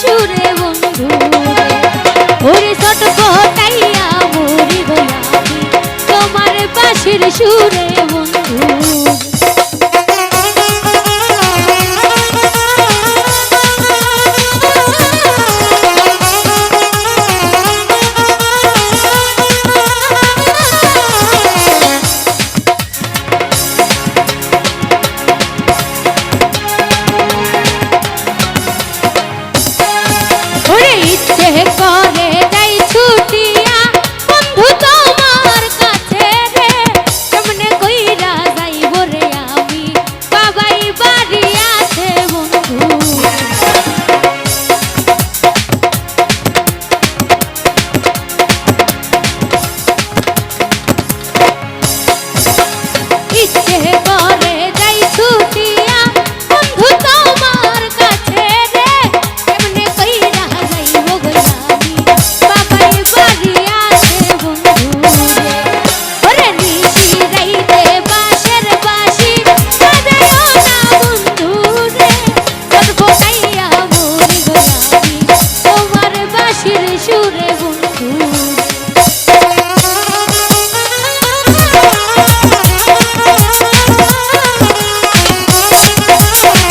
ছুরে বন্ধু ওরে ছোট কোটাইয়া মরি তোমার পাশের সুরে ইচ্ছে করে